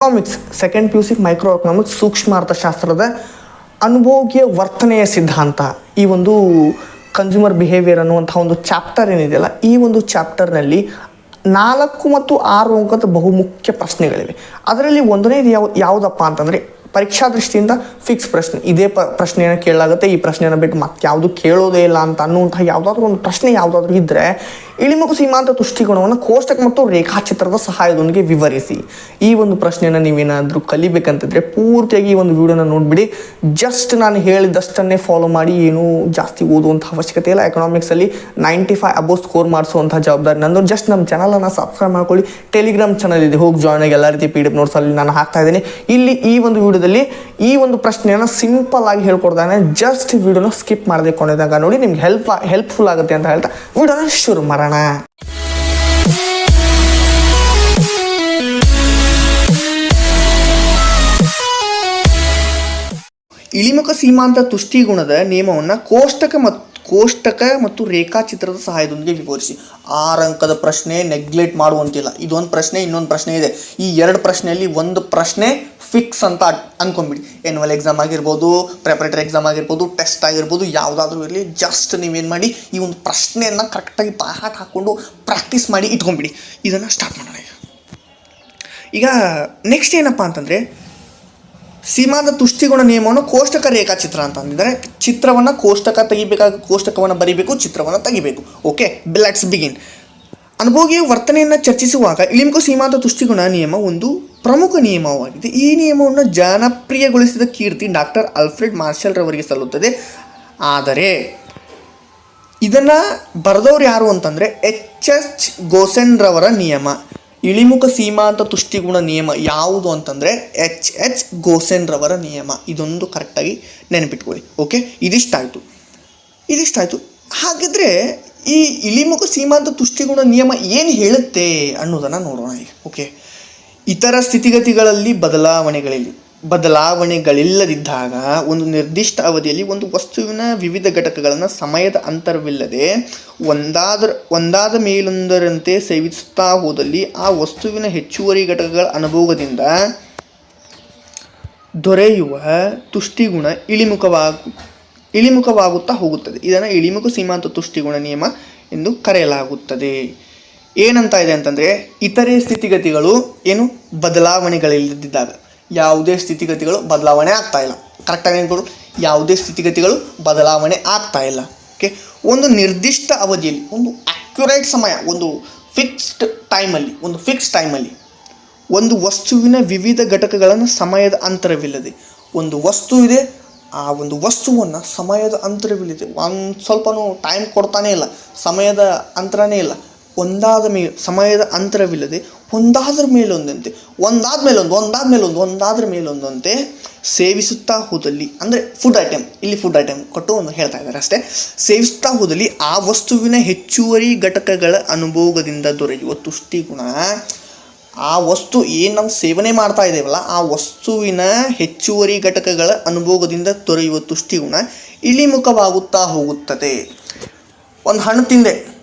Economics second P U C micro economics ಸೂಕ್ಷ್ಮ ಅರ್ಥಶಾಸ್ತ್ರದ ಅನುಭೋಗ್ಯ ವರ್ತನೆಯ ಸಿದ್ಧಾಂತ ಈ ಒಂದು ಕನ್ಸ್ಯೂಮರ್ ಬಿಹೇವಿಯರ್ ಅನ್ನುವಂಥ ಒಂದು ಚಾಪ್ಟರ್ ಏನಿದೆಯಲ್ಲ, ಈ ಒಂದು ಚಾಪ್ಟರ್ನಲ್ಲಿ ನಾಲ್ಕು ಮತ್ತು ಆರು ಅಂಕದ ಬಹುಮುಖ್ಯ ಪ್ರಶ್ನೆಗಳಿವೆ. ಅದರಲ್ಲಿ ಒಂದನೇದು ಯಾವ, ಯಾವುದಪ್ಪ ಅಂತಂದರೆ ಪರೀಕ್ಷಾ ದೃಷ್ಟಿಯಿಂದ ಫಿಕ್ಸ್ ಪ್ರಶ್ನೆ. ಇದೇ ಪ, ಪ್ರಶ್ನೆಯನ್ನು ಕೇಳಲಾಗುತ್ತೆ, ಈ ಪ್ರಶ್ನೆಯನ್ನು ಬಿಟ್ಟು ಮತ್ತೆ ಯಾವುದು ಕೇಳೋದೇ ಇಲ್ಲ ಅಂತ ಅನ್ನುವಂಥ ಯಾವುದಾದ್ರೂ ಒಂದು ಪ್ರಶ್ನೆ ಯಾವುದಾದ್ರೂ ಇದ್ದರೆ ಇಳಿಮುಖ ಸೀಮಾಂತ ತುಷ್ಟಿಗುಣವನ್ನು ಕೋಷ್ಟಕ ಮತ್ತು ರೇಖಾಚಿತ್ರದ ಸಹಾಯದೊಂದಿಗೆ ವಿವರಿಸಿ. ಈ ಒಂದು ಪ್ರಶ್ನೆಯನ್ನು ನೀವೇನಾದರೂ ಕಲಿಬೇಕಂತಿದ್ರೆ ಪೂರ್ತಿಯಾಗಿ ಈ ಒಂದು ವಿಡಿಯೋನ ನೋಡಿಬಿಡಿ. ಜಸ್ಟ್ ನಾನು ಹೇಳಿದಷ್ಟನ್ನೇ ಫಾಲೋ ಮಾಡಿ, ಏನೂ ಜಾಸ್ತಿ ಓದುವಂಥ ಅವಶ್ಯಕತೆ ಇಲ್ಲ. ಎಕನಾಮಿಕ್ಸಲ್ಲಿ ನೈಂಟಿ ಫೈವ್ ಅಬೋ ಸ್ಕೋರ್ ಮಾಡಿಸುವಂಥ ಜವಾಬ್ದಾರಿ ನಂದು. ಜಸ್ಟ್ ನಮ್ಮ ಚಾನಲನ್ನು ಸಬ್ಸ್ಕ್ರೈಬ್ ಮಾಡ್ಕೊಳ್ಳಿ. ಟೆಲಿಗ್ರಾಮ್ ಚಾನಲ್ ಇದೆ. ಹೋಗಿ ಜಾಯ್ನ್ ಆಗಿ, ಎಲ್ಲ ರೀತಿ ಪಿ ಡಿ ಎಫ್ ನೋಟ್ಸಲ್ಲಿ ನಾನು ಹಾಕ್ತಾ ಇದ್ದೀನಿ. ಇಲ್ಲಿ ಈ ಒಂದು ವಿಡಿಯೋದಲ್ಲಿ ಈ ಒಂದು ಪ್ರಶ್ನೆಯನ್ನು ಸಿಂಪಲ್ ಆಗಿ ಹೇಳ್ಕೊಡ್ತಾನೆ ಜಸ್ಟ್ ವಿಡಿಯೋನ ಸ್ಕಿಪ್ ಮಾಡದೆ ಕೊನೆದಾಗ. ನೋಡಿ, ನಿಮ್ಗೆ ಹೆಲ್ಪ್ ಹೆಲ್ಪ್ಫುಲ್ ಆಗುತ್ತೆ ಅಂತ ಹೇಳ್ತಾ ವಿಡಿಯೋನ ಶುರು ಮಾಡೋಣ. ಇಳಿಮುಖ ಸೀಮಾಂತ ತುಷ್ಟಿಗುಣದ ನಿಯಮವನ್ನು ಕೋಷ್ಟಕ ಮತ್ತು ಕೋಷ್ಟಕ ಮತ್ತು ರೇಖಾಚಿತ್ರದ ಸಹಾಯದೊಂದಿಗೆ ವಿವರಿಸಿ. ಆರು ಅಂಕದ ಪ್ರಶ್ನೆ ನೆಗ್ಲೆಕ್ಟ್ ಮಾಡುವಂತಿಲ್ಲ. ಇದೊಂದು ಪ್ರಶ್ನೆ, ಇನ್ನೊಂದು ಪ್ರಶ್ನೆ ಇದೆ. ಈ ಎರಡು ಪ್ರಶ್ನೆಯಲ್ಲಿ ಒಂದು ಪ್ರಶ್ನೆ ಫಿಕ್ಸ್ ಅಂತ ಅನ್ಕೊಂಬಿಡಿ ಎನ್ಯುವಲ್ ಎಕ್ಸಾಮ್ ಆಗಿರ್ಬೋದು ಪ್ರಿಪರೇಟರಿ ಎಕ್ಸಾಮ್ ಆಗಿರ್ಬೋದು ಟೆಸ್ಟ್ ಆಗಿರ್ಬೋದು, ಯಾವುದಾದ್ರೂ ಇರಲಿ ಜಸ್ಟ್ ನೀವೇನು ಮಾಡಿ, ಈ ಒಂದು ಪ್ರಶ್ನೆಯನ್ನು ಕರೆಕ್ಟಾಗಿ ಪಾಠ ಹಾಕ್ಕೊಂಡು ಪ್ರಾಕ್ಟೀಸ್ ಮಾಡಿ ಇಟ್ಕೊಂಬಿಡಿ ಇದನ್ನು ಸ್ಟಾರ್ಟ್ ಮಾಡೋಣ ಈಗ. ಈಗ ನೆಕ್ಸ್ಟ್ ಏನಪ್ಪ ಅಂತಂದರೆ, ಸೀಮಾದ ತುಷ್ಟಿಗುಣ ನಿಯಮವನ್ನು ಕೋಷ್ಟಕ ರೇಖಾಚಿತ್ರ ಅಂತ ಅಂದಿದ್ದಾರೆ. ಚಿತ್ರವನ್ನು ಕೋಷ್ಟಕ ತೆಗಿಬೇಕಾದ ಕೋಷ್ಟಕವನ್ನು ಬರಿಬೇಕು, ಚಿತ್ರವನ್ನು ತೆಗಿಬೇಕು. ಓಕೆ ಲೆಟ್ಸ್ ಬಿಗಿನ್ ಅನುಭೋಗಿಯ ವರ್ತನೆಯನ್ನು ಚರ್ಚಿಸುವಾಗ ಇಳಿಮುಖ ಸೀಮಾದ ತುಷ್ಟಿಗುಣ ನಿಯಮ ಒಂದು ಪ್ರಮುಖ ನಿಯಮವಾಗಿದೆ. ಈ ನಿಯಮವನ್ನು ಜನಪ್ರಿಯಗೊಳಿಸಿದ ಕೀರ್ತಿ ಡಾಕ್ಟರ್ ಅಲ್ಫ್ರೆಡ್ ಮಾರ್ಷಲ್ ರವರಿಗೆ ಸಲ್ಲುತ್ತದೆ. ಆದರೆ, ಇದನ್ನು ಬರೆದವ್ರು ಯಾರು ಅಂತಂದರೆ ಎಚ್ ಎಚ್ ಗೋಸೆನ್ ರವರ ನಿಯಮ. ಇಳಿಮುಖ ಸೀಮಾಂತ ತುಷ್ಟಿಗುಣ ನಿಯಮ ಯಾವುದು ಅಂತಂದರೆ ಎಚ್ ಎಚ್ ಗೋಸೆನ್ ರವರ ನಿಯಮ. ಇದೊಂದು ಕರೆಕ್ಟಾಗಿ ನೆನಪಿಟ್ಕೊಳ್ಳಿ. ಓಕೆ? ಇದಿಷ್ಟಾಯಿತು. ಇದಿಷ್ಟಾಯಿತು. ಹಾಗಿದ್ರೆ ಈ ಇಳಿಮುಖ ಸೀಮಾಂತ ತುಷ್ಟಿಗುಣ ನಿಯಮ ಏನು ಹೇಳುತ್ತೆ ಅನ್ನೋದನ್ನು ನೋಡೋಣ ಈಗ. ಓಕೆ? ಇತರ ಸ್ಥಿತಿಗತಿಗಳಲ್ಲಿ ಬದಲಾವಣೆಗಳಿಲ್ಲ. ಬದಲಾವಣೆಗಳಿಲ್ಲದಿದ್ದಾಗ ಒಂದು ನಿರ್ದಿಷ್ಟ ಅವಧಿಯಲ್ಲಿ ಒಂದು ವಸ್ತುವಿನ ವಿವಿಧ ಘಟಕಗಳನ್ನು ಸಮಯದ ಅಂತರವಿಲ್ಲದೆ ಒಂದಾದ್ರ, ಒಂದಾದ ಮೇಲೊಂದರಂತೆ ಸೇವಿಸುತ್ತಾ ಹೋದಲ್ಲಿ ಆ ವಸ್ತುವಿನ ಹೆಚ್ಚುವರಿ ಘಟಕಗಳ ಅನುಭವದಿಂದ ದೊರೆಯುವ ತುಷ್ಟಿಗುಣ ಇಳಿಮುಖವಾಗು, ಇಳಿಮುಖವಾಗುತ್ತಾ ಹೋಗುತ್ತದೆ. ಇದನ್ನು ಇಳಿಮುಖ ಸೀಮಾಂತ ತುಷ್ಟಿಗುಣ ನಿಯಮ ಎಂದು ಕರೆಯಲಾಗುತ್ತದೆ. ಏನಂತ ಇದೆ ಅಂತಂದರೆ ಇತರೆ ಸ್ಥಿತಿಗತಿಗಳು ಏನು ಬದಲಾವಣೆಗಳಿಲ್ಲದಿದ್ದಾಗ. ಯಾವುದೇ ಸ್ಥಿತಿಗತಿಗಳು ಬದಲಾವಣೆ ಆಗ್ತಾ ಇಲ್ಲ. ಕರೆಕ್ಟಾಗಿ ಏನು ಯಾವುದೇ ಸ್ಥಿತಿಗತಿಗಳು ಬದಲಾವಣೆ ಆಗ್ತಾ ಇಲ್ಲ. ಓಕೆ ಒಂದು ನಿರ್ದಿಷ್ಟ ಅವಧಿಯಲ್ಲಿ, ಒಂದು ಅಕ್ಯುರೇಟ್ ಸಮಯ, ಒಂದು ಫಿಕ್ಸ್ಡ್ ಟೈಮಲ್ಲಿ ಒಂದು ಫಿಕ್ಸ್ ಟೈಮಲ್ಲಿ ಒಂದು ವಸ್ತುವಿನ ವಿವಿಧ ಘಟಕಗಳನ್ನು ಸಮಯದ ಅಂತರವಿಲ್ಲದೆ, ಒಂದು ವಸ್ತು ಇದೆ, ಆ ಒಂದು ವಸ್ತುವನ್ನು ಸಮಯದ ಅಂತರವಿಲ್ಲದೆ, ಒಂದು ಸ್ವಲ್ಪನೂ ಟೈಮ್ ಕೊಡ್ತಾನೇ ಇಲ್ಲ, ಸಮಯದ ಅಂತರನೇ ಇಲ್ಲ. ಒಂದಾದ ಮೇ, ಸಮಯದ ಅಂತರವಿಲ್ಲದೆ ಒಂದಾದ್ರ ಮೇಲೊಂದಂತೆ, ಒಂದಾದ ಮೇಲೊಂದು ಒಂದಾದ ಮೇಲೊಂದು, ಒಂದಾದ್ರ ಮೇಲೊಂದಂತೆ ಸೇವಿಸುತ್ತಾ ಹೋದಲ್ಲಿ, ಅಂದರೆ ಫುಡ್ ಐಟಮ್ ಇಲ್ಲಿ ಫುಡ್ ಐಟಮ್ ಕೊಟ್ಟು ಒಂದು ಹೇಳ್ತಾ ಇದ್ದಾರೆ ಅಷ್ಟೇ. ಸೇವಿಸುತ್ತಾ ಹೋದಲ್ಲಿ ಆ ವಸ್ತುವಿನ ಹೆಚ್ಚುವರಿ ಘಟಕಗಳ ಅನುಭೋಗದಿಂದ ದೊರೆಯುವ ತುಷ್ಟಿಗುಣ, ಆ ವಸ್ತು ಏನು ನಾವು ಸೇವನೆ ಮಾಡ್ತಾ ಇದ್ದೇವಲ್ಲ ಆ ವಸ್ತುವಿನ ಹೆಚ್ಚುವರಿ ಘಟಕಗಳ ಅನುಭೋಗದಿಂದ ದೊರೆಯುವ ತುಷ್ಟಿಗುಣ ಇಳಿಮುಖವಾಗುತ್ತಾ ಹೋಗುತ್ತದೆ. ಒಂದು ಹಣ್ಣು ತಿಂದೆ.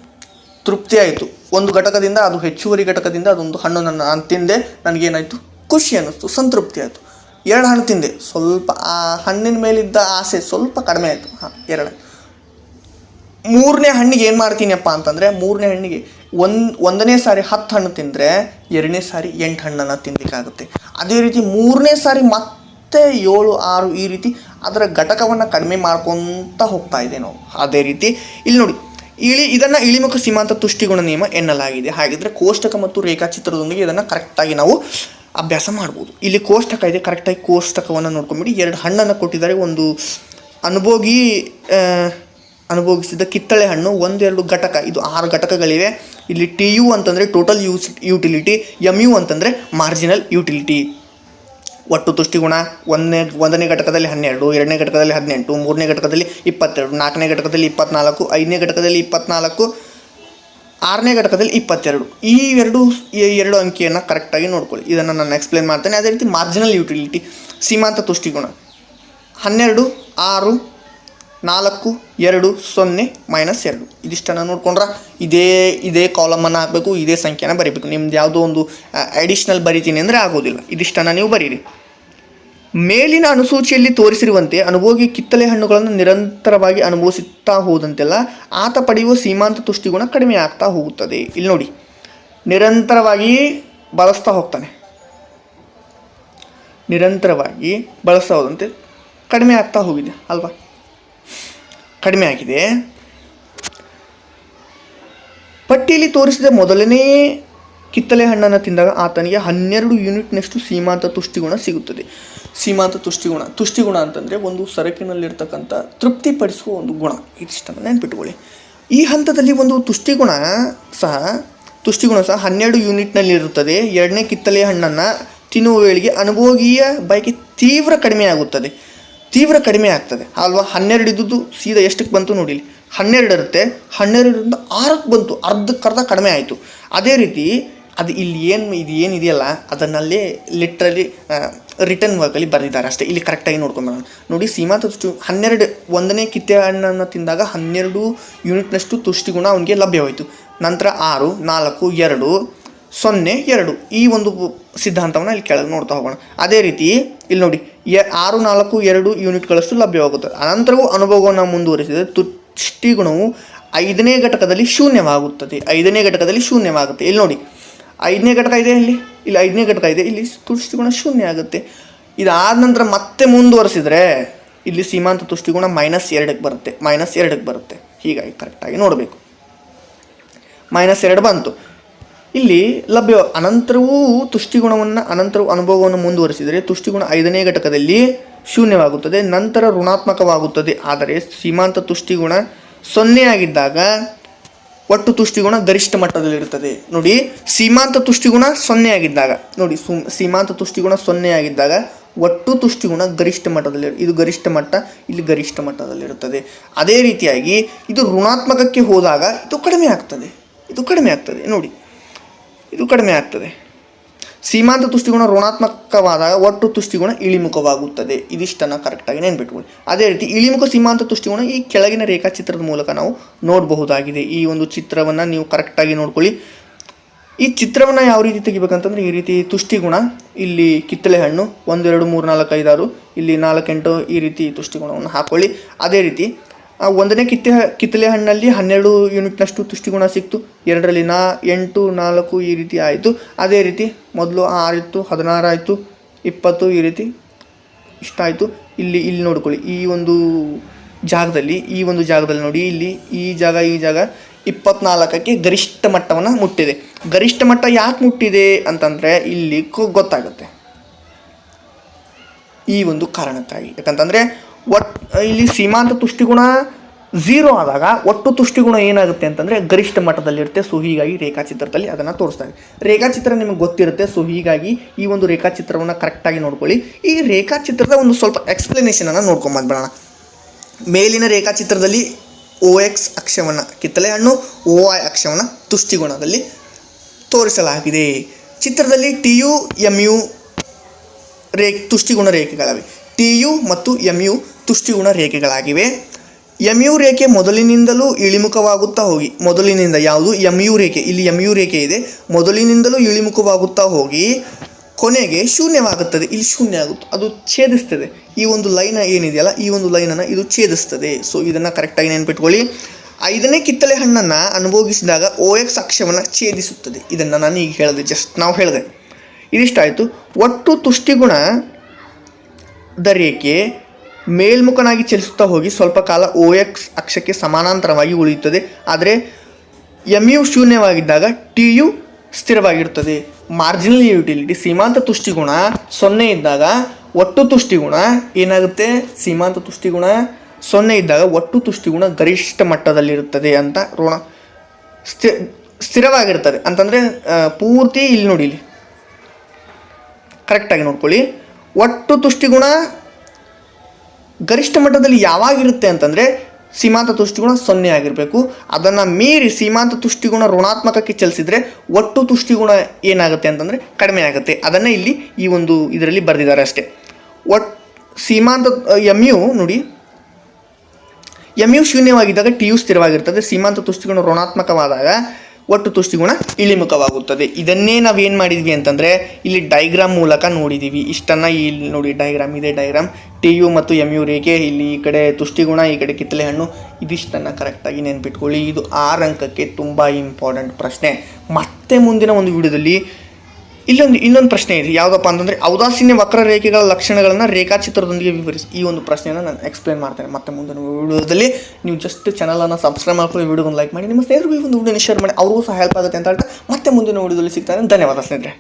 ತೃಪ್ತಿ ಆಯಿತು ಒಂದು ಘಟಕದಿಂದ ಅದು ಹೆಚ್ಚುವರಿ ಘಟಕದಿಂದ ಅದೊಂದು ಹಣ್ಣು ನನ್ನ ನಾನು ತಿಂದೆ, ನನಗೇನಾಯಿತು? ಖುಷಿ ಅನ್ನಿಸ್ತು ಸಂತೃಪ್ತಿ ಆಯಿತು ಎರಡು ಹಣ್ಣು ತಿಂದೆ. ಸ್ವಲ್ಪ ಆ ಹಣ್ಣಿನ ಮೇಲಿದ್ದ ಆಸೆ ಸ್ವಲ್ಪ ಕಡಿಮೆ ಆಯಿತು. ಹಾಂ, ಎರಡು. ಮೂರನೇ ಹಣ್ಣಿಗೆ ಏನು ಮಾಡ್ತೀನಿಯಪ್ಪ ಅಂತಂದರೆ, ಮೂರನೇ ಹಣ್ಣಿಗೆ ಒಂದು, ಒಂದನೇ ಸಾರಿ ಹತ್ತು ಹಣ್ಣು ತಿಂದರೆ, ಎರಡನೇ ಸಾರಿ ಎಂಟು ಹಣ್ಣನ್ನು ತಿನ್ನಲಿಕ್ಕಾಗುತ್ತೆ ಅದೇ ರೀತಿ ಮೂರನೇ ಸಾರಿ ಮತ್ತೆ ಏಳು, ಆರು ಈ ರೀತಿ ಅದರ ಘಟಕವನ್ನು ಕಡಿಮೆ ಮಾಡ್ಕೊತ ಹೋಗ್ತಾ ಇದೆ ನಾವು. ಅದೇ ರೀತಿ, ಇಲ್ಲಿ ನೋಡಿ ಇಳಿ, ಇದನ್ನು ಇಳಿಮುಖ ಸೀಮಾಂತ ತುಷ್ಟಿಗುಣ ನಿಯಮ ಎನ್ನಲಾಗಿದೆ. ಹಾಗಿದ್ರೆ ಕೋಷ್ಟಕ ಮತ್ತು ರೇಖಾಚಿತ್ರದೊಂದಿಗೆ ಇದನ್ನು ಕರೆಕ್ಟಾಗಿ ನಾವು ಅಭ್ಯಾಸ ಮಾಡ್ಬೋದು. ಇಲ್ಲಿ ಕೋಷ್ಟಕ ಇದೆ ಕರೆಕ್ಟಾಗಿ ಕೋಷ್ಟಕವನ್ನು ನೋಡ್ಕೊಂಬಿಡಿ. ಎರಡು ಹಣ್ಣನ್ನು ಕೊಟ್ಟಿದ್ದಾರೆ. ಒಂದು ಅನುಭೋಗಿ ಅನುಭೋಗಿಸಿದ ಕಿತ್ತಳೆ ಹಣ್ಣು, ಒಂದೆರಡು ಘಟಕ. ಇದು ಆರು ಘಟಕಗಳಿವೆ. ಇಲ್ಲಿ ಟಿ ಯು ಅಂತಂದರೆ total use utility M U ಅಂತಂದರೆ ಮಾರ್ಜಿನಲ್ ಯುಟಿಲಿಟಿ ಒಟ್ಟು ತುಷ್ಟಿಗುಣ ಒಂದನೇ ಒಂದನೇ ಘಟಕದಲ್ಲಿ ಹನ್ನೆರಡು, ಎರಡನೇ ಘಟಕದಲ್ಲಿ ಹದಿನೆಂಟು, ಮೂರನೇ ಘಟಕದಲ್ಲಿ ಇಪ್ಪತ್ತೆರಡು, ನಾಲ್ಕನೇ ಘಟಕದಲ್ಲಿ ಇಪ್ಪತ್ನಾಲ್ಕು, ಐದನೇ ಘಟಕದಲ್ಲಿ ಇಪ್ಪತ್ನಾಲ್ಕು, ಆರನೇ ಘಟಕದಲ್ಲಿ ಇಪ್ಪತ್ತೆರಡು. ಈ ಎರಡು ಎರಡು ಅಂಕಿಯನ್ನು ಕರೆಕ್ಟಾಗಿ ನೋಡ್ಕೊಳ್ಳಿ. ಇದನ್ನು ನಾನು ಎಕ್ಸ್ಪ್ಲೇನ್ ಮಾಡ್ತೇನೆ. ಅದೇ ರೀತಿ ಮಾರ್ಜಿನಲ್ ಯುಟಿಲಿಟಿ ಸೀಮಾಂತ ತುಷ್ಟಿಗುಣ. ಹನ್ನೆರಡು, ಆರು ನಾಲ್ಕು, ಎರಡು, ಸೊನ್ನೆ, ಮೈನಸ್ ಎರಡು. ಇದಿಷ್ಟನ್ನು ನೋಡ್ಕೊಂಡ್ರೆ ಇದೇ ಇದೇ ಕಾಲಮನ್ನು ಹಾಕಬೇಕು, ಇದೇ ಸಂಖ್ಯೆನ ಬರೀಬೇಕು. ನಿಮ್ದು ಯಾವುದೋ ಒಂದು ಅಡಿಷ್ನಲ್ ಬರಿತೀನಿ ಅಂದರೆ ಆಗೋದಿಲ್ಲ. ಇದಿಷ್ಟನ್ನು ನೀವು ಬರೀರಿ. ಮೇಲಿನ ಅನುಸೂಚಿಯಲ್ಲಿ ತೋರಿಸಿರುವಂತೆ ಅನುಭೋಗಿ ಕಿತ್ತಳೆ ಹಣ್ಣುಗಳನ್ನು ನಿರಂತರವಾಗಿ ಅನುಭವಿಸುತ್ತಾ ಹೋದಂತೆಲ್ಲ ಆತ ಪಡೆಯುವ ಸೀಮಾಂತ ತುಷ್ಟಿಗುಣ ಕಡಿಮೆ ಆಗ್ತಾ ಹೋಗುತ್ತದೆ. ಇಲ್ಲಿ ನೋಡಿ, ನಿರಂತರವಾಗಿ ಬಳಸ್ತಾ ಹೋಗ್ತಾನೆ. ನಿರಂತರವಾಗಿ ಬಳಸ್ತಾ ಹೋದಂತೆ ಕಡಿಮೆ ಆಗ್ತಾ ಹೋಗಿದೆ, ಅಲ್ವಾ? ಕಡಿಮೆ ಆಗಿದೆ. ಪಟ್ಟಿಯಲ್ಲಿ ತೋರಿಸಿದ ಮೊದಲನೇ ಕಿತ್ತಳೆ ಹಣ್ಣನ್ನು ತಿಂದಾಗ ಆತನಿಗೆ ಹನ್ನೆರಡು ಯೂನಿಟ್ನಷ್ಟು ಸೀಮಾಂತ ತುಷ್ಟಿಗುಣ ಸಿಗುತ್ತದೆ. ಸೀಮಾಂತ ತುಷ್ಟಿಗುಣ ತುಷ್ಟಿಗುಣ ಅಂತಂದರೆ ಒಂದು ಸರಕಿನಲ್ಲಿರ್ತಕ್ಕಂಥ ತೃಪ್ತಿಪಡಿಸುವ ಒಂದು ಗುಣ. ಇದಿಷ್ಟನ್ನು ನೆನ್ಪಿಟ್ಕೊಳ್ಳಿ. ಈ ಹಂತದಲ್ಲಿ ಒಂದು ತುಷ್ಟಿಗುಣ ಸಹ ತುಷ್ಟಿಗುಣ ಸಹ ಹನ್ನೆರಡು ಯೂನಿಟ್ನಲ್ಲಿರುತ್ತದೆ. ಎರಡನೇ ಕಿತ್ತಳೆ ಹಣ್ಣನ್ನು ತಿನ್ನುವ ವೇಳೆಗೆ ಅನುಭೋಗೀಯ ಬಯಕೆ ತೀವ್ರ ಕಡಿಮೆ ಆಗುತ್ತದೆ ತೀವ್ರ ಕಡಿಮೆ ಆಗ್ತದೆ. ಅಲ್ವಾ? ಹನ್ನೆರಡು ಇದ್ದುದು ಸೀದಾ ಎಷ್ಟಕ್ಕೆ ಬಂತು ನೋಡಿಲಿ? ಹನ್ನೆರಡು ಇರುತ್ತೆ. ಹನ್ನೆರಡರಿಂದ ಆರಕ್ಕೆ ಬಂತು. ಅರ್ಧಕ್ಕರ್ಧ ಕಡಿಮೆ ಆಯಿತು. ಅದೇ ರೀತಿ ಅದು ಇಲ್ಲಿ ಏನು ಇದು ಏನಿದೆಯಲ್ಲ, ಅದನ್ನಲ್ಲೇ ಲಿಟ್ರಲಿ ರಿಟರ್ನ್ ವರ್ಕಲ್ಲಿ ಬರೆದಿದ್ದಾರೆ ಅಷ್ಟೇ. ಇಲ್ಲಿ ಕರೆಕ್ಟಾಗಿ ನೋಡ್ಕೊಂಬರೋಣ ನೋಡಿ, ಸೀಮಾ ತುಷ್ಟು ಹನ್ನೆರಡು ಒಂದನೇ ಕಿತ್ತೆ ಹಣ್ಣನ್ನು ತಿಂದಾಗ ಹನ್ನೆರಡು ಯೂನಿಟ್ನಷ್ಟು ತುಷ್ಟಿಗುಣ ಅವನಿಗೆ ಲಭ್ಯವಾಯಿತು. ನಂತರ ಆರು, ನಾಲ್ಕು, ಎರಡು ಸೊನ್ನೆ, ಎರಡು. ಈ ಒಂದು ಸಿದ್ಧಾಂತವನ್ನು ಇಲ್ಲಿ ಕೆಳಗೆ ನೋಡ್ತಾ ಹೋಗೋಣ. ಅದೇ ರೀತಿ ಇಲ್ಲಿ ನೋಡಿ, ಎ, ಆರು, ನಾಲ್ಕು, ಎರಡು ಯೂನಿಟ್ಗಳಷ್ಟು ಲಭ್ಯವಾಗುತ್ತದೆ ಅನಂತರವೂ ಅನುಭವವನ್ನು ಮುಂದುವರಿಸಿದರೆ ತುಷ್ಟಿಗುಣವು ಐದನೇ ಘಟಕದಲ್ಲಿ ಶೂನ್ಯವಾಗುತ್ತದೆ. ಐದನೇ ಘಟಕದಲ್ಲಿ ಶೂನ್ಯವಾಗುತ್ತೆ. ಇಲ್ಲಿ ನೋಡಿ, ಐದನೇ ಘಟಕ ಇದೆ ಇಲ್ಲಿ. ಇಲ್ಲಿ ಐದನೇ ಘಟಕ ಇದೆ. ಇಲ್ಲಿ ತುಷ್ಟಿಗುಣ ಶೂನ್ಯ ಆಗುತ್ತೆ. ಇದಾದ ನಂತರ ಮತ್ತೆ ಮುಂದುವರಿಸಿದರೆ ಇಲ್ಲಿ ಸೀಮಾಂತ ತುಷ್ಟಿಗುಣ ಮೈನಸ್ ಎರಡಕ್ಕೆ ಬರುತ್ತೆ. ಮೈನಸ್ ಎರಡಕ್ಕೆ ಬರುತ್ತೆ. ಹೀಗಾಗಿ ಕರೆಕ್ಟಾಗಿ ನೋಡಬೇಕು. ಮೈನಸ್ ಎರಡು ಬಂತು. ಇಲ್ಲಿ ಲಭ್ಯ ಅನಂತರವೂ ತುಷ್ಟಿಗುಣವನ್ನು, ಅನಂತರವು ಅನುಭವವನ್ನು ಮುಂದುವರಿಸಿದರೆ ತುಷ್ಟಿಗುಣ ಐದನೇ ಘಟಕದಲ್ಲಿ ಶೂನ್ಯವಾಗುತ್ತದೆ, ನಂತರ ಋಣಾತ್ಮಕವಾಗುತ್ತದೆ. ಆದರೆ ಸೀಮಾಂತ ತುಷ್ಟಿಗುಣ ಸೊನ್ನೆ ಆಗಿದ್ದಾಗ ಒಟ್ಟು ತುಷ್ಟಿಗುಣ ಗರಿಷ್ಠ ಮಟ್ಟದಲ್ಲಿರುತ್ತದೆ. ನೋಡಿ, ಸೀಮಾಂತ ತುಷ್ಟಿಗುಣ ಸೊನ್ನೆ ಆಗಿದ್ದಾಗ, ನೋಡಿ, ಸು, ಸೀಮಾಂತ ತುಷ್ಟಿಗುಣ ಸೊನ್ನೆ ಆಗಿದ್ದಾಗ ಒಟ್ಟು ತುಷ್ಟಿಗುಣ ಗರಿಷ್ಠ ಮಟ್ಟದಲ್ಲಿ, ಇದು ಗರಿಷ್ಠ ಮಟ್ಟ, ಇಲ್ಲಿ ಗರಿಷ್ಠ ಮಟ್ಟದಲ್ಲಿರುತ್ತದೆ. ಅದೇ ರೀತಿಯಾಗಿ ಇದು ಋಣಾತ್ಮಕಕ್ಕೆ ಹೋದಾಗ ಇದು ಕಡಿಮೆ ಆಗ್ತದೆ. ಇದು ಕಡಿಮೆ ಆಗ್ತದೆ. ನೋಡಿ ಇದು ಕಡಿಮೆ ಆಗ್ತದೆ. ಸೀಮಾಂತ ತುಷ್ಟಿಗುಣ ಋಣಾತ್ಮಕವಾದಾಗ ಒಟ್ಟು ತುಷ್ಟಿಗುಣ ಇಳಿಮುಖವಾಗುತ್ತದೆ. ಇದಿಷ್ಟನ್ನು ಕರೆಕ್ಟಾಗಿ ನೆನ್ಪಿಟ್ಕೊಳ್ಳಿ. ಅದೇ ರೀತಿ ಇಳಿಮುಖ ಸೀಮಾಂತ ತುಷ್ಟಿಗುಣ ಈ ಕೆಳಗಿನ ರೇಖಾಚಿತ್ರದ ಮೂಲಕ ನಾವು ನೋಡಬಹುದಾಗಿದೆ. ಈ ಒಂದು ಚಿತ್ರವನ್ನು ನೀವು ಕರೆಕ್ಟಾಗಿ ನೋಡ್ಕೊಳ್ಳಿ. ಈ ಚಿತ್ರವನ್ನು ಯಾವ ರೀತಿ ತೆಗಿಬೇಕಂತಂದ್ರೆ ಈ ರೀತಿ ತುಷ್ಟಿಗುಣ ಇಲ್ಲಿ ಕಿತ್ತಳೆ ಹಣ್ಣು ಒಂದು, ಎರಡು, ಮೂರು, ನಾಲ್ಕು, ಐದಾರು, ಇಲ್ಲಿ ನಾಲ್ಕೆಂಟು ಈ ರೀತಿ ತುಷ್ಟಿಗುಣವನ್ನು ಹಾಕೊಳ್ಳಿ. ಅದೇ ರೀತಿ ಒಂದನೇ ಕಿತ್ತೆ ಕಿತ್ತಲೆ ಹಣ್ಣಲ್ಲಿ ಹನ್ನೆರಡು ಯೂನಿಟ್ನಷ್ಟು ತುಷ್ಟಿಗುಣ ಸಿಕ್ತು. ಎರಡರಲ್ಲಿ ನಾ, ಎಂಟು, ನಾಲ್ಕು ಈ ರೀತಿ ಆಯಿತು. ಅದೇ ರೀತಿ ಮೊದಲು ಆರಿತ್ತು ಹದಿನಾರು ಆಯಿತು, ಇಪ್ಪತ್ತು ಈ ರೀತಿ ಇಷ್ಟಾಯಿತು ಇಲ್ಲಿ ಇಲ್ಲಿ ನೋಡ್ಕೊಳ್ಳಿ. ಈ ಒಂದು ಜಾಗದಲ್ಲಿ, ಈ ಒಂದು ಜಾಗದಲ್ಲಿ ನೋಡಿ. ಇಲ್ಲಿ ಈ ಜಾಗ ಈ ಜಾಗ ಇಪ್ಪತ್ನಾಲ್ಕಕ್ಕೆ ಗರಿಷ್ಠ ಮಟ್ಟವನ್ನು ಮುಟ್ಟಿದೆ. ಗರಿಷ್ಠ ಮಟ್ಟ ಯಾಕೆ ಮುಟ್ಟಿದೆ ಅಂತಂದರೆ ಇಲ್ಲಿ ಗೊತ್ತಾಗುತ್ತೆ. ಈ ಒಂದು ಕಾರಣಕ್ಕಾಗಿ ಯಾಕಂತಂದರೆ ಒಟ್ ಇಲ್ಲಿ ಸೀಮಾಂತ ತುಷ್ಟಿಗುಣ ಝೀರೋ ಆದಾಗ ಒಟ್ಟು ತುಷ್ಟಿಗುಣ ಏನಾಗುತ್ತೆ ಅಂತಂದರೆ ಗರಿಷ್ಠ ಮಟ್ಟದಲ್ಲಿರುತ್ತೆ. ಸೊ, ಹೀಗಾಗಿ ರೇಖಾಚಿತ್ರದಲ್ಲಿ ಅದನ್ನು ತೋರಿಸ್ತಾರೆ ರೇಖಾಚಿತ್ರ ನಿಮಗೆ ಗೊತ್ತಿರುತ್ತೆ. ಸೊ, ಹೀಗಾಗಿ ಈ ಒಂದು ರೇಖಾಚಿತ್ರವನ್ನು ಕರೆಕ್ಟಾಗಿ ನೋಡ್ಕೊಳ್ಳಿ. ಈ ರೇಖಾಚಿತ್ರದ ಒಂದು ಸ್ವಲ್ಪ ಎಕ್ಸ್ಪ್ಲನೇಷನನ್ನು ನೋಡ್ಕೊಂಬಂದ್ಬಿಡೋಣ ಮೇಲಿನ ರೇಖಾಚಿತ್ರದಲ್ಲಿ ಓ ಎಕ್ಸ್ ಅಕ್ಷವನ್ನು ಕಿತ್ತಲೆ ಹಣ್ಣು ಓ ಐ ಅಕ್ಷವನ್ನು ತುಷ್ಟಿಗುಣದಲ್ಲಿ ತೋರಿಸಲಾಗಿದೆ. ಚಿತ್ರದಲ್ಲಿ ಟಿ ಯು ಎಂ ಯು ರೇ ತುಷ್ಟಿಗುಣ ರೇಖೆಗಳಿವೆ ಟಿ ಯು ಮತ್ತು ಎಂ ಯು ತುಷ್ಟಿಗುಣ ರೇಖೆಗಳಾಗಿವೆ. ಎಂ ಯು ರೇಖೆ ಮೊದಲಿನಿಂದಲೂ ಇಳಿಮುಖವಾಗುತ್ತಾ ಹೋಗಿ, ಮೊದಲಿನಿಂದ ಯಾವುದು? ಎಂ ಯು ರೇಖೆ. ಇಲ್ಲಿ ಎಂ ಯು ರೇಖೆ ಇದೆ. ಮೊದಲಿನಿಂದಲೂ ಇಳಿಮುಖವಾಗುತ್ತಾ ಹೋಗಿ, ಕೊನೆಗೆ ಶೂನ್ಯವಾಗುತ್ತದೆ. ಇಲ್ಲಿ ಶೂನ್ಯ ಆಗುತ್ತೆ ಅದು ಛೇದಿಸ್ತದೆ. ಈ ಒಂದು ಲೈನ್ ಏನಿದೆಯಲ್ಲ, ಈ ಒಂದು ಲೈನನ್ನು ಇದು ಛೇದಿಸ್ತದೆ. ಸೊ ಇದನ್ನು ಕರೆಕ್ಟಾಗಿ ನೆನ್ಪಿಟ್ಕೊಳ್ಳಿ. ಐದನೇ ಕಿತ್ತಳೆ ಹಣ್ಣನ್ನು ಅನುಭವಿಸಿದಾಗ ಓ ಎಕ್ಸ್ ಅಕ್ಷವನ್ನು ಛೇದಿಸುತ್ತದೆ. ಇದನ್ನು ನಾನು ಈಗ ಹೇಳಿದೆ ಜಸ್ಟ್ ನಾವು ಹೇಳಿದೆ. ಇದಿಷ್ಟಾಯಿತು. ಒಟ್ಟು ತುಷ್ಟಿಗುಣ ದ ರೇಖೆ ಮೇಲ್ಮುಖನಾಗಿ ಚಲಿಸುತ್ತಾ ಹೋಗಿ ಸ್ವಲ್ಪ ಕಾಲ ಓ ಎಕ್ಸ್ ಅಕ್ಷಕ್ಕೆ ಸಮಾನಾಂತರವಾಗಿ ಉಳಿಯುತ್ತದೆ. ಆದರೆ ಎಂ ಯು ಶೂನ್ಯವಾಗಿದ್ದಾಗ ಟಿ ಯು ಸ್ಥಿರವಾಗಿರುತ್ತದೆ. ಮಾರ್ಜಿನಲ್ ಯುಟಿಲಿಟಿ ಸೀಮಾಂತ ತುಷ್ಟಿಗುಣ ಸೊನ್ನೆ ಇದ್ದಾಗ ಒಟ್ಟು ತುಷ್ಟಿಗುಣ ಏನಾಗುತ್ತೆ? ಸೀಮಾಂತ ತುಷ್ಟಿಗುಣ ಸೊನ್ನೆ ಇದ್ದಾಗ ಒಟ್ಟು ತುಷ್ಟಿಗುಣ ಗರಿಷ್ಠ ಮಟ್ಟದಲ್ಲಿರುತ್ತದೆ ಅಂತ ಋಣ. ಸ್ಥಿ ಸ್ಥಿರವಾಗಿರ್ತದೆ ಅಂತಂದರೆ ಪೂರ್ತಿ ಇಲ್ಲಿ ನೋಡಿ ಇಲ್ಲಿ. ಕರೆಕ್ಟಾಗಿ ನೋಡ್ಕೊಳ್ಳಿ. ಒಟ್ಟು ತುಷ್ಟಿಗುಣ ಗರಿಷ್ಠ ಮಟ್ಟದಲ್ಲಿ ಯಾವಾಗಿರುತ್ತೆ ಅಂತಂದರೆ ಸೀಮಾಂತ ತುಷ್ಟಿಗುಣ ಸೊನ್ನೆ ಆಗಿರಬೇಕು. ಅದನ್ನು ಮೀರಿ ಸೀಮಾಂತ ತುಷ್ಟಿಗುಣ ಋಣಾತ್ಮಕಕ್ಕೆ ಚಲಿಸಿದರೆ ಒಟ್ಟು ತುಷ್ಟಿಗುಣ ಏನಾಗುತ್ತೆ ಅಂತಂದರೆ ಕಡಿಮೆ ಆಗುತ್ತೆ. ಅದನ್ನೇ ಇಲ್ಲಿ ಈ ಒಂದು ಇದರಲ್ಲಿ ಬರೆದಿದ್ದಾರೆ ಅಷ್ಟೇ. ಒಟ್ ಸೀಮಾಂತ ಎಂ ಯು ನೋಡಿ. ಎಂ ಯು ಶೂನ್ಯವಾಗಿದ್ದಾಗ ಟಿ ಯು ಸ್ಥಿರವಾಗಿರ್ತದೆ. ಸೀಮಾಂತ ತುಷ್ಟಿಗುಣ ಋಣಾತ್ಮಕವಾದಾಗ ಒಟ್ಟು ತುಷ್ಟಿಗುಣ ಇಳಿಮುಖವಾಗುತ್ತದೆ ಇದನ್ನೇ ನಾವೇನು ಮಾಡಿದ್ವಿ ಅಂತಂದರೆ, ಇಲ್ಲಿ ಡೈಗ್ರಾಮ್ ಮೂಲಕ ನೋಡಿದ್ದೀವಿ ಇಷ್ಟನ್ನು ಇಲ್ಲಿ ನೋಡಿ ಡೈಗ್ರಾಮ್ ಇದೆ ಡೈಗ್ರಾಮ್ ಟಿ ಯು ಮತ್ತು ಎಂ ಯು ರೇಖೆ, ಇಲ್ಲಿ ಈ ಕಡೆ ತುಷ್ಟಿಗುಣ ಈ ಕಡೆ ಕಿತ್ತಲೆ ಹಣ್ಣು. ಇದಿಷ್ಟನ್ನು ಕರೆಕ್ಟಾಗಿ ನೆನ್ಪಿಟ್ಕೊಳ್ಳಿ. ಇದು ಆರು ಅಂಕಕ್ಕೆ ತುಂಬ ಇಂಪಾರ್ಟೆಂಟ್ ಪ್ರಶ್ನೆ. ಮತ್ತೆ ಮುಂದಿನ ಒಂದು ವಿಡಿಯೋದಲ್ಲಿ ಇಲ್ಲೊಂದು, ಇನ್ನೊಂದು ಪ್ರಶ್ನೆ ಇದೆ. ಯಾವುದಪ್ಪ ಅಂತಂದರೆ ಔದಾಸೀನ್ಯ ವಕ್ರರೇಖೆಗಳ ಲಕ್ಷಣಗಳನ್ನು ರೇಖಾಚಿತ್ರದೊಂದಿಗೆ ವಿವರಿಸಿ. ಈ ಒಂದು ಪ್ರಶ್ನೆಯನ್ನು ನಾನು ಎಕ್ಸ್ಪ್ಲೇನ್ ಮಾಡ್ತೇನೆ. ಮತ್ತೆ ಮುಂದಿನ ವಿಡಿಯೋದಲ್ಲಿ ನೀವು ಜಸ್ಟ್ ಚಾನಲನ್ನು ಸಬ್ಸ್ಕ್ರೈಬ್ ಮಾಡ್ಕೊಳ್ಳಿ, ವಿಡಿಯೋಗೊಂದು ಲೈಕ್ ಮಾಡಿ. ನಿಮ್ಮ ಸ್ನೇಹಿತರಿಗೂ ಈ ಒಂದು ವಿಡಿಯೋನ ಶೇರ್ ಮಾಡಿ. ಅವ್ರಿಗೂ ಸಹ ಹೆಲ್ಪ್ ಆಗುತ್ತೆ ಅಂತ ಹೇಳ್ತಾ ಮತ್ತೆ ಮುಂದಿನ ವಿಡಿಯೋದಲ್ಲಿ ಸಿಗ್ತಾರೆ ಧನ್ಯವಾದ ಸ್ನೇಹಿತರೆ.